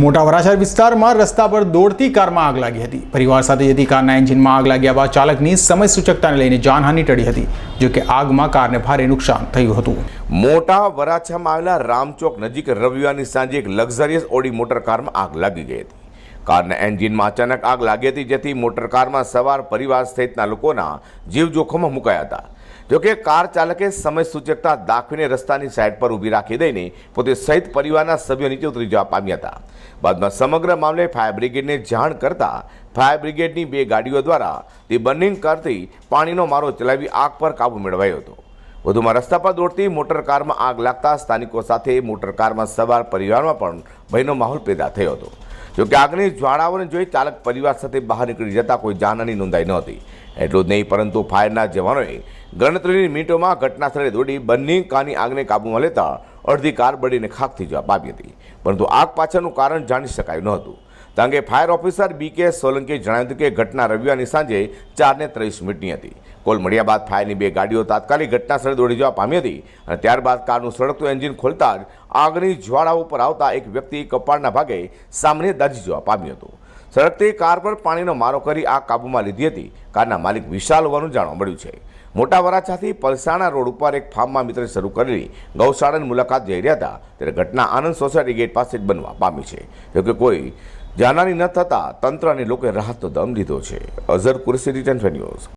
મોટા વરાછા વિસ્તારમાં રસ્તા પર દોડતી કારમાં આગ લાગી હતી. પરિવાર સાથે જતી કારના એન્જિનમાં આગ લાગ્યા બાદ ચાલકની સમય સૂચકતાને લઈને જાનહાનિ ટળી હતી, જો કે આગમાં કારને ભારે નુકસાન થયું હતું. મોટા વરાછામાં આવેલા રામચોક નજીક રવિવારની સાંજે એક લક્ઝરિયસ ઓડી મોટર કારમાં આગ લાગી ગઈ હતી. કારના એન્જિનમાં અચાનક આગ લાગી હતી, જેથી મોટર કારમાં સવાર પરિવાર સહિતના લોકોના જીવ જોખમમાં મુકાયા હતા. જોકે કાર ચાલકે સમય સૂચકતા દાખવીને રસ્તાની સાઈડ પર ઊભી રાખી દઈને પોતે સહિત પરિવારના સભ્યો નીચે ઉતરી જવા પામ્યા હતા. બાદમાં સમગ્ર મામલે ફાયર બ્રિગેડને જાણ કરતા ફાયર બ્રિગેડની બે ગાડીઓ દ્વારા તે બર્નિંગ કરતી પાણીનો મારો ચલાવી આગ પર કાબુ મેળવાયો હતો. વધુમાં રસ્તા પર દોડતી મોટર કારમાં આગ લાગતા સ્થાનિકો સાથે મોટર કારમાં સવાર પરિવારમાં પણ ભયનો માહોલ પેદા થયો હતો. જોકે આગની જ્વાળાઓને જોઈ ચાલક પરિવાર સાથે બહાર નીકળી જતા કોઈ જાનહાની નોંધાઈ નહોતી. એટલું જ નહીં, પરંતુ ફાયરના જવાનોએ ગણતરીની મિનિટોમાં ઘટના સ્થળે દોડી બંને કારની આગને કાબૂમાં લેતા અડધી કાર બળીને ખાક થઈ જવા પામી હતી. પરંતુ આગ પાછળનું કારણ જાણી શકાયું નહોતું. તો અંગે ફાયર ઓફિસર બી કે સોલંકીએ જણાવ્યું હતું કે ઘટના રવિવારની સાંજે ચારને ત્રીસ મિનિટની હતી. કોલ મળ્યા બાદ ફાયરની બે ગાડીઓ તાત્કાલિક ઘટના સ્થળે દોડી જવા પામી હતી અને ત્યારબાદ કારનું સળગતું એન્જિન ખોલતા જ આગની જ્વાળા ઉપર આવતા એક વ્યક્તિ કપાળના ભાગે સામાન્ય દાજી જવા પામ્યું હતું. સળગતી કાર પર પાણીનો મારો કરી આ કાબૂમાં લીધી હતી. કારના માલિક વિશાલ હોવાનું જાણવા મળ્યું છે. મોટા વરાછાથી પલસાણા રોડ ઉપર એક ફાર્મમાં મિત્રે શરૂ કરેલી ગૌશાળાની મુલાકાત જઈ રહ્યા હતા. ત્યારે ઘટના આનંદ સોસાયટી ગેટ પાસે જ બનવા પામી છે. જોકે કોઈ જાનહાની ન થતાં તંત્ર અને લોકોએ રાહતનો દમ લીધો છે. Azar Kursi return news.